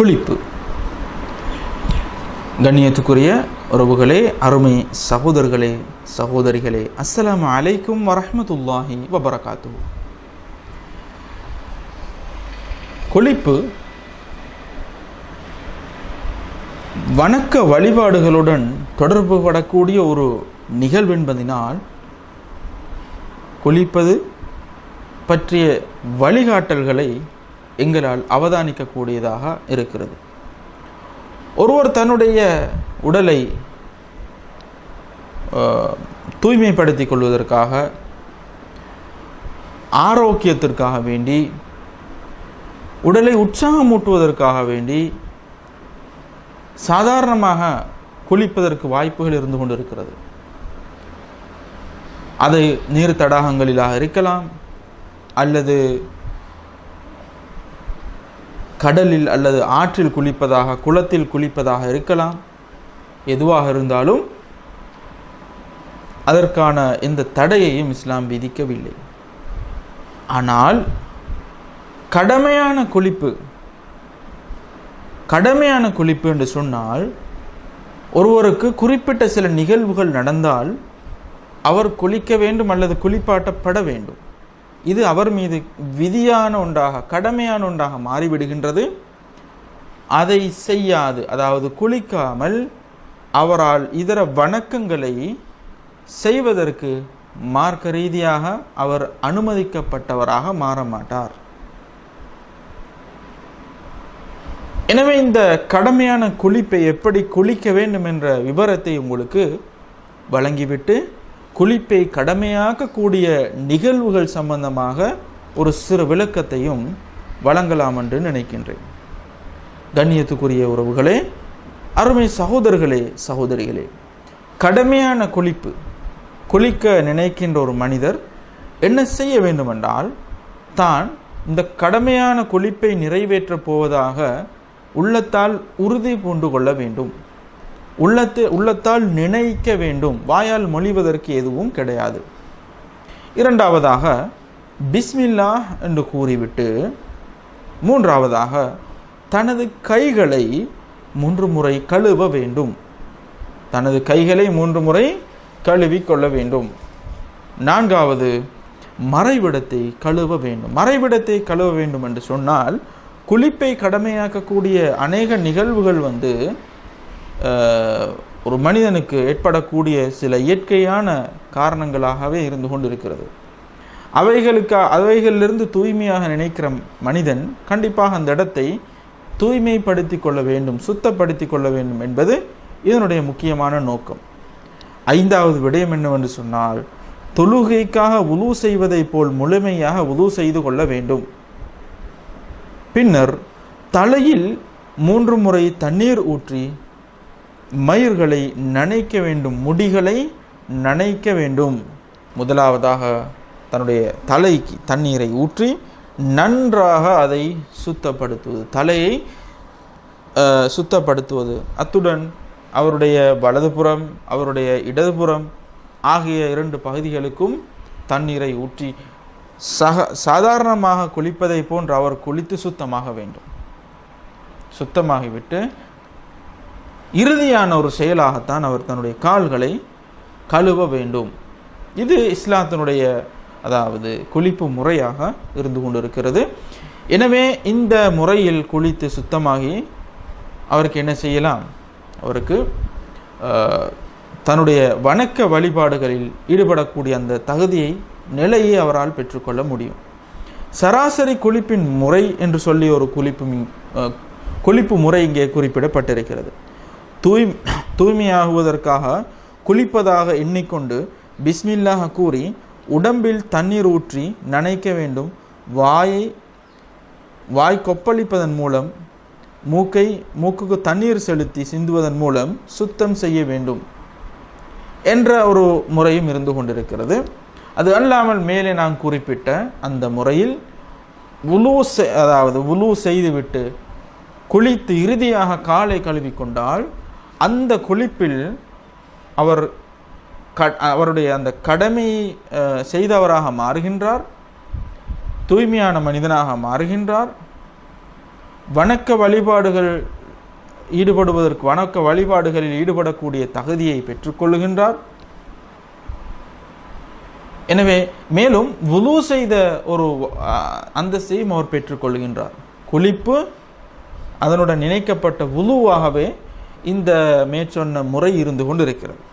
குளிப்பு கண்ணியத்துக்குரிய உறவுகளே அருமை சகோதரர்களே சகோதரிகளே அஸ்ஸலாமு அலைக்கும் வரமத்துல்லாஹி வபரகாத்து குளிப்பு வணக்க வழிபாடுகளுடன் தொடர்பு படக்கூடிய ஒரு நிகழ்வு என்பதினால் குளிப்பது பற்றிய வழிகாட்டல்களை எங்களால் அவதானிக்கக்கூடியதாக இருக்கிறது. ஒருவர் தன்னுடைய உடலை அஹ், தூய்மைப்படுத்திக் கொள்வதற்காக ஆரோக்கியத்திற்காக வேண்டி உடலை உற்சாகமூட்டுவதற்காக வேண்டி சாதாரணமாக குளிப்பதற்கு வாய்ப்புகள் இருந்து கொண்டிருக்கிறது. அது நீர் தடாகங்களிலாக இருக்கலாம் அல்லது கடலில் அல்லது ஆற்றில் குளிப்பதாக குளத்தில் குளிப்பதாக இருக்கலாம். எதுவாக இருந்தாலும் அதற்கான எந்த தடையையும் இஸ்லாம் விதிக்கவில்லை. ஆனால் கடமையான குளிப்பு கடமையான குளிப்பு என்று சொன்னால் ஒருவருக்கு குறிப்பிட்ட சில நிகழ்வுகள் நடந்தால் அவர் குளிக்க வேண்டும் அல்லது குளிப்பாட்டப்பட வேண்டும். இது அவர் மீது விதியான ஒன்றாக கடமையான ஒன்றாக மாறிவிடுகின்றது. அதை செய்யாது அதாவது குளிக்காமல் அவரால் இதர வணக்கங்களை செய்வதற்கு மார்க்க ரீதியாக அவர் அனுமதிக்கப்பட்டவராக மாற மாட்டார் எனவே இந்த கடமையான குளிப்பை எப்படி குளிக்க வேண்டும் என்ற விவரத்தை உங்களுக்கு வழங்கிவிட்டு குளிப்பை கடமையாக்கக்கூடிய நிகழ்வுகள் சம்பந்தமாக ஒரு சிறு விளக்கத்தையும் வழங்கலாம் என்று நினைக்கின்றேன். கண்ணியத்துக்குரிய உறவுகளே அருமை சகோதரர்களே சகோதரிகளே கடமையான குளிப்பு குளிக்க நினைக்கின்ற ஒரு மனிதர் என்ன செய்ய வேண்டுமென்றால் தான் இந்த கடமையான குளிப்பை நிறைவேற்றப் போவதாக உள்ளத்தால் உறுதி பூண்டு கொள்ள வேண்டும். உள்ளத்தை உள்ளத்தால் நினைக்க வேண்டும். வாயால் மொழிவதற்கு எதுவும் கிடையாது. இரண்டாவதாக பிஸ்மில்லா என்று கூறிவிட்டு மூன்றாவதாக தனது கைகளை மூன்று முறை கழுவ வேண்டும். தனது கைகளை மூன்று முறை கழுவி கொள்ள வேண்டும். நான்காவது மறைவிடத்தை கழுவ வேண்டும். மறைவிடத்தை கழுவ வேண்டும் என்று சொன்னால் குளிப்பை கடமையாக்கக்கூடிய அநேக நிகழ்வுகள் வந்து ஒரு மனிதனுக்கு ஏற்படக்கூடிய சில இயற்கையான காரணங்களாகவே இருந்து கொண்டிருக்கிறது. அவைகளுக்கு அவைகளிலிருந்து தூய்மையாக நினைக்கிற மனிதன் கண்டிப்பாக அந்த இடத்தை தூய்மைப்படுத்தி கொள்ள வேண்டும் சுத்தப்படுத்தி கொள்ள வேண்டும் என்பது இதனுடைய முக்கியமான நோக்கம். ஐந்தாவது விடயம் என்னவென்று சொன்னால் தொழுகைக்காக உலு செய்வதைப் போல் முழுமையாக உலு செய்து கொள்ள வேண்டும். பின்னர் தலையில் மூன்று முறை தண்ணீர் ஊற்றி மயிர்களை நனைக்க வேண்டும் முடிகளை நனைக்க வேண்டும். முதலாவதாக தன்னுடைய தலைக்கு தண்ணீரை ஊற்றி நன்றாக அதை சுத்தப்படுத்துவது தலையை சுத்தப்படுத்துவது. அத்துடன் அவருடைய வலதுபுறம் அவருடைய இடதுபுறம் ஆகிய இரண்டு பகுதிகளுக்கும் தண்ணீரை ஊற்றி சக சாதாரணமாக குளிப்பதை போன்று அவர் குளித்து சுத்தமாக வேண்டும். சுத்தமாகிவிட்டு இறுதியான ஒரு செயலாகத்தான் அவர் தன்னுடைய கால்களை கழுவ வேண்டும். இது இஸ்லாத்தினுடைய அதாவது குளிப்பு முறையாக இருந்து கொண்டிருக்கிறது. எனவே இந்த முறையில் குளித்து சுத்தமாகி அவருக்கு என்ன செய்யலாம்? அவருக்கு தன்னுடைய வணக்க வழிபாடுகளில் ஈடுபடக்கூடிய அந்த தகுதியை நிலையை அவரால் பெற்றுக்கொள்ள முடியும். சராசரி குளிப்பின் முறை என்று சொல்லி ஒரு குளிப்பு குளிப்பு முறை இங்கே குறிப்பிடப்பட்டிருக்கிறது. தூய் தூய்மையாகுவதற்காக குளிப்பதாக எண்ணிக்கொண்டு பிஸ்மில்லாஹ் கூறி உடம்பில் தண்ணீர் ஊற்றி நனைக்க வேண்டும். வாயை வாய் கொப்பளிப்பதன் மூலம் மூக்கை மூக்குக்கு தண்ணீர் செலுத்தி சிந்துவதன் மூலம் சுத்தம் செய்ய வேண்டும் என்ற ஒரு முறையும் இருந்து கொண்டிருக்கிறது. அது அல்லாமல் மேலே நான் குறிப்பிட்ட அந்த முறையில் உலு செ- அதாவது உலு செய்துவிட்டு குளித்து இறுதியாக காலை கழுவி கொண்டால் அந்த குளிப்பில் அவர் க- அவருடைய அந்த கடமையை செய்தவராக மாறுகின்றார். தூய்மையான மனிதனாக மாறுகின்றார். வணக்க வழிபாடுகள் ஈடுபடுவதற்கு வணக்க வழிபாடுகளில் ஈடுபடக்கூடிய தகுதியை பெற்றுக்கொள்கின்றார் எனவே மேலும் வுலு செய்த ஒரு அந்தஸ்தையும் அவர் பெற்றுக்கொள்கின்றார். குளிப்பு அதனுடன் இணைக்கப்பட்ட வுலுவாகவே இந்த மேற்சொன்ன முறை இருந்து கொண்டிருக்கிறது.